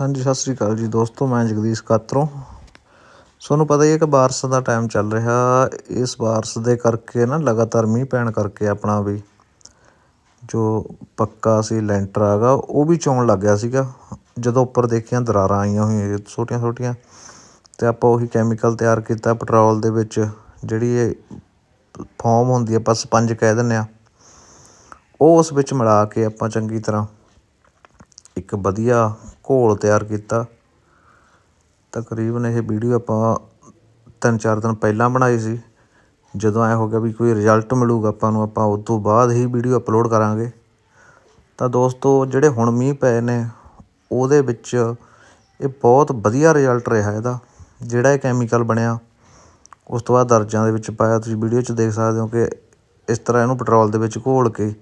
ਹਾਂਜੀ, ਸਤਿ ਸ੍ਰੀ ਅਕਾਲ ਜੀ ਦੋਸਤੋ, ਮੈਂ ਜਗਦੀਸ਼ ਕਾਤਰੋਂ। ਤੁਹਾਨੂੰ ਪਤਾ ਹੀ ਹੈ ਕਿ ਬਾਰਿਸ਼ ਦਾ ਟਾਈਮ ਚੱਲ ਰਿਹਾ। ਇਸ ਬਾਰਿਸ਼ ਦੇ ਕਰਕੇ ਨਾ ਲਗਾਤਾਰ ਮੀਂਹ ਪੈਣ ਕਰਕੇ ਆਪਣਾ ਵੀ ਜੋ ਪੱਕਾ ਸੀ ਲੈਂਟਰ ਆਗਾ ਉਹ ਵੀ ਚੋਣ ਲੱਗ ਗਿਆ ਸੀਗਾ। ਜਦੋਂ ਉੱਪਰ ਦੇਖੀਆਂ ਦਰਾਰਾਂ ਆਈਆਂ ਹੋਈਆਂ ਛੋਟੀਆਂ ਛੋਟੀਆਂ ਤੇ ਆਪਾਂ ਉਹੀ ਕੈਮੀਕਲ ਤਿਆਰ ਕੀਤਾ ਪੈਟਰੋਲ ਦੇ ਵਿੱਚ, ਜਿਹੜੀ ਇਹ ਫੋਮ ਹੁੰਦੀ ਆ, ਆਪਾਂ ਸਪੰਜ ਕਹਿ ਦਿੰਦੇ ਆ। ਉਹ ਉਸ ਵਿੱਚ ਮਿਲਾ ਕੇ ਆਪਾਂ ਚੰਗੀ ਤਰ੍ਹਾਂ ਇੱਕ ਵਧੀਆ ਘੋਲ ਤਿਆਰ ਕੀਤਾ। ਤਕਰੀਬਨ ਇਹ ਵੀਡੀਓ ਆਪਾਂ ਤਿੰਨ ਚਾਰ ਦਿਨ ਪਹਿਲਾਂ ਬਣਾਈ ਸੀ। ਜਦੋਂ ਐ ਹੋ ਗਿਆ ਵੀ ਕੋਈ ਰਿਜ਼ਲਟ ਮਿਲੂਗਾ ਆਪਾਂ ਨੂੰ, ਆਪਾਂ ਉਸ ਤੋਂ ਬਾਅਦ ਹੀ ਵੀਡੀਓ ਅਪਲੋਡ ਕਰਾਂਗੇ। ਤਾਂ ਦੋਸਤੋ, ਜਿਹੜੇ ਹੁਣ ਮੀਂਹ ਪਏ ਨੇ, ਉਹਦੇ ਵਿੱਚ ਇਹ ਬਹੁਤ ਵਧੀਆ ਰਿਜ਼ਲਟ ਰਿਹਾ ਇਹਦਾ। ਜਿਹੜਾ ਇਹ ਕੈਮੀਕਲ ਬਣਿਆ, ਉਸ ਤੋਂ ਬਾਅਦ ਦਰਜਾਂ ਦੇ ਵਿੱਚ ਪਾਇਆ। ਤੁਸੀਂ ਵੀਡੀਓ 'ਚ ਦੇਖ ਸਕਦੇ ਹੋ ਕਿ ਇਸ ਤਰ੍ਹਾਂ ਇਹਨੂੰ ਪੈਟਰੋਲ ਦੇ ਵਿੱਚ ਘੋਲ ਕੇ,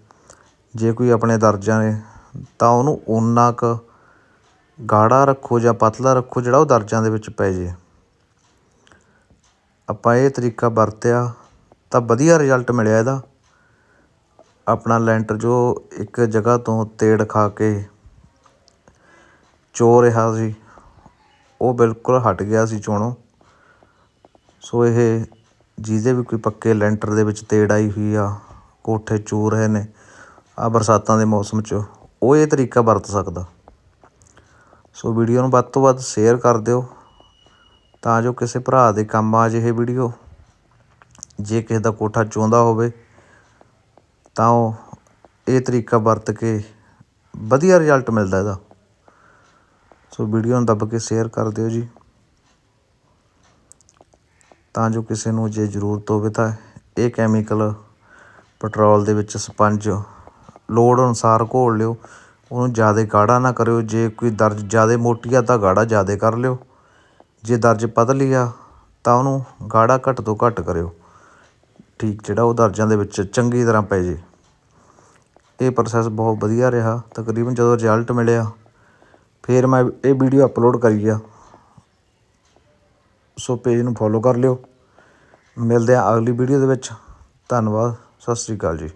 ਜੇ ਕੋਈ ਆਪਣੇ ਦਰਜਾਂ ਨੇ ਤਾਂ ਉਹਨੂੰ ਓਨਾ ਕੁ ਗਾੜਾ ਰੱਖੋ ਜਾਂ ਪਤਲਾ ਰੱਖੋ ਜਿਹੜਾ ਉਹ ਦਰਜਾਂ ਦੇ ਵਿੱਚ ਪੈ ਜੇ। ਆਪਾਂ ਇਹ ਤਰੀਕਾ ਵਰਤਿਆ ਤਾਂ ਵਧੀਆ ਰਿਜ਼ਲਟ ਮਿਲਿਆ ਇਹਦਾ। ਆਪਣਾ ਲੈਂਟਰ ਜੋ ਇੱਕ ਜਗ੍ਹਾ ਤੋਂ ਤੇੜ ਖਾ ਕੇ ਚੋ ਰਿਹਾ ਸੀ, ਉਹ ਬਿਲਕੁਲ ਹਟ ਗਿਆ ਸੀ ਚੋਣੋਂ। ਸੋ ਇਹ ਜਿਹਦੇ ਵੀ ਕੋਈ ਪੱਕੇ ਲੈਂਟਰ ਦੇ ਵਿੱਚ ਤੇੜ ਆਈ ਹੋਈ ਆ, ਕੋਠੇ ਚੂਰ ਰਹੇ ਨੇ ਆ ਬਰਸਾਤਾਂ ਦੇ ਮੌਸਮ 'ਚ। ਉਹ ਇਹ ਤਰੀਕਾ ਵਰਤ ਸਕਦਾ। ਸੋ ਵੀਡੀਓ ਨੂੰ ਵੱਧ ਤੋਂ ਵੱਧ ਸ਼ੇਅਰ ਕਰ ਦਿਓ ਤਾਂ ਜੋ ਕਿਸੇ ਭਰਾ ਦੇ ਕੰਮ ਆ ਜੇ ਇਹ ਵੀਡੀਓ, ਜੇ ਕਿਸੇ ਦਾ ਕੋਠਾ ਚੋਂਦਾ ਹੋਵੇ, ਤਾਂ ਉਹ ਇਹ ਤਰੀਕਾ ਵਰਤ ਕੇ ਵਧੀਆ ਰਿਜ਼ਲਟ ਮਿਲਦਾ ਇਹਦਾ। ਸੋ ਵੀਡੀਓ ਨੂੰ ਦੱਬ ਕੇ ਸ਼ੇਅਰ ਕਰ ਦਿਓ ਜੀ। ਤਾਂ ਜੋ ਕਿਸੇ ਨੂੰ ਜੇ ਜ਼ਰੂਰਤ ਹੋਵੇ ਤਾਂ ਇਹ ਕੈਮੀਕਲ ਪੈਟਰੋਲ ਦੇ ਵਿੱਚ ਸਪੰਜ ਲੋੜ ਅਨੁਸਾਰ ਘੋਲ ਲਿਓ। ਉਹਨੂੰ ਜ਼ਿਆਦਾ ਗਾੜਾ ਨਾ ਕਰਿਓ। ਜੇ ਕੋਈ ਦਰਜ ਜ਼ਿਆਦਾ ਮੋਟੀ ਆ ਤਾਂ ਗਾੜਾ ਜ਼ਿਆਦਾ ਕਰ ਲਿਓ। ਜੇ ਦਰਜ ਪਤਲੀ ਆ ਤਾਂ ਉਹਨੂੰ ਗਾੜਾ ਘੱਟ ਤੋਂ ਘੱਟ ਕਰਿਓ। ਠੀਕ, ਜਿਹੜਾ ਉਹ ਦਰਜਾਂ ਦੇ ਵਿੱਚ ਚੰਗੀ ਤਰ੍ਹਾਂ ਪੈ ਜੇ। ਇਹ ਪ੍ਰੋਸੈਸ ਬਹੁਤ ਵਧੀਆ ਰਿਹਾ। ਤਕਰੀਬਨ ਜਦੋਂ ਰਿਜ਼ਲਟ ਮਿਲਿਆ, ਫਿਰ ਮੈਂ ਇਹ ਵੀਡੀਓ ਅਪਲੋਡ ਕਰੀ ਆ। ਸੋ ਪੇਜ ਨੂੰ ਫੋਲੋ ਕਰ ਲਿਓ। ਮਿਲਦੇ ਆ ਅਗਲੀ ਵੀਡੀਓ ਦੇ ਵਿੱਚ। ਧੰਨਵਾਦ। ਸਤਿ ਸ੍ਰੀ ਅਕਾਲ ਜੀ।